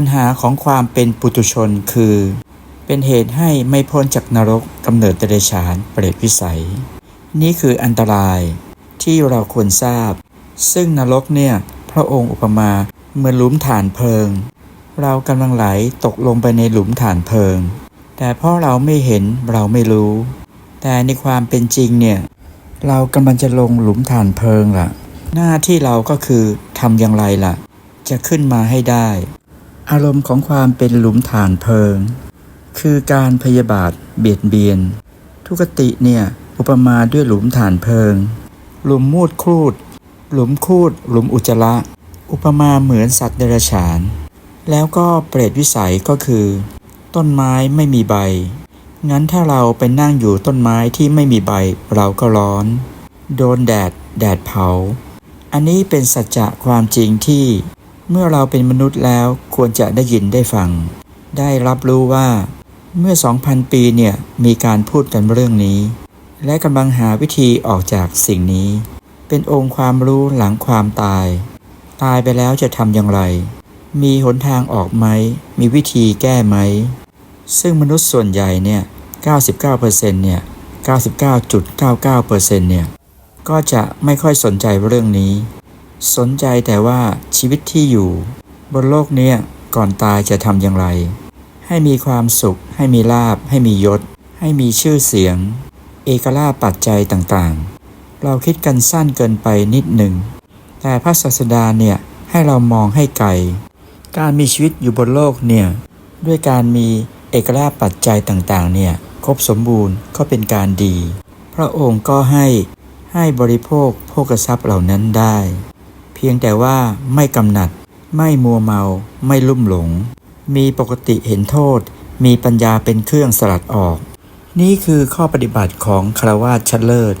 ปัญหาของความเป็นปุตุชนคือ เป็นเหตุให้ไม่พ้นจากนรกกำเนิดเดรัจฉานเปรตวิสัย นี่คืออันตรายที่เราควรทราบ ซึ่งนรกเนี่ย พระองค์อุปมาเหมือนหลุมฐานเพลิง เรากำลังไหลตกลงไปในหลุมฐานเพลิง แต่เพราะเราไม่เห็นเราไม่รู้ แต่ในความเป็นจริงเนี่ย เรากำลังจะลงหลุมฐานเพลิงล่ะ หน้าที่เราก็คือทำอย่างไรล่ะ จะขึ้นมาให้ได้ อารมณ์ของความเป็นหลุมฐานเพลิง คือการพยาบาทเบียดเบียน ทุกติเนี่ย อุปมาด้วยหลุมฐานเพลิง หลุมมูดครูด หลุมคูด หลุมอุจจาระอุปมาเหมือนสัตว์เดรัจฉาน แล้วก็เปรตวิสัยก็คือ ต้นไม้ไม่มีใบ งั้นถ้าเราไปนั่งอยู่ต้นไม้ที่ไม่มีใบเราก็ร้อน โดนแดด แดดเผา อันนี้เป็นสัจจะความจริงที่ เมื่อเราเป็นมนุษย์แล้วควรจะได้ยินได้ฟัง ได้รับรู้ว่า เมื่อ 2,000 ปีเนี่ยมีการพูดกันเรื่องนี้ และกำลังหาวิธีออกจากสิ่งนี้ เป็นองค์ความรู้หลังความตาย ตายไปแล้วจะทำอย่างไร มีหนทางออกไหม มีวิธีแก้ไหม ซึ่งมนุษย์ส่วนใหญ่เนี่ย 99%เนี่ย 99.99%เนี่ย ก็จะไม่ค่อยสนใจเรื่องนี้ สนใจแต่ว่าชีวิตที่อยู่ บนโลกเนี้ยก่อนตายจะทำอย่างไร ให้มีความสุข ให้มีลาบ ให้มียศ ให้มีชื่อเสียง เอกลาปัจจัยต่างๆ เราคิดกันสั้นเกินไปนิดหนึ่ง แต่พระศาสดาเนี่ยให้เรามองให้ไกล การมีชีวิตอยู่บนโลกเนี่ยด้วยการมีเอกลาปัจจัยต่างๆเนี่ยครบสมบูรณ์ก็เป็นการดี พระองค์ก็ให้ให้บริโภคโภกทรัพย์เหล่านั้นได้ เพียงแต่ว่าไม่กำหนัด ไม่มัวเมา ไม่ลุ่มหลง มีปกติเห็นโทษ มีปัญญาเป็นเครื่องสลัดออก นี่คือข้อปฏิบัติของคารวาสชั้นเลิศ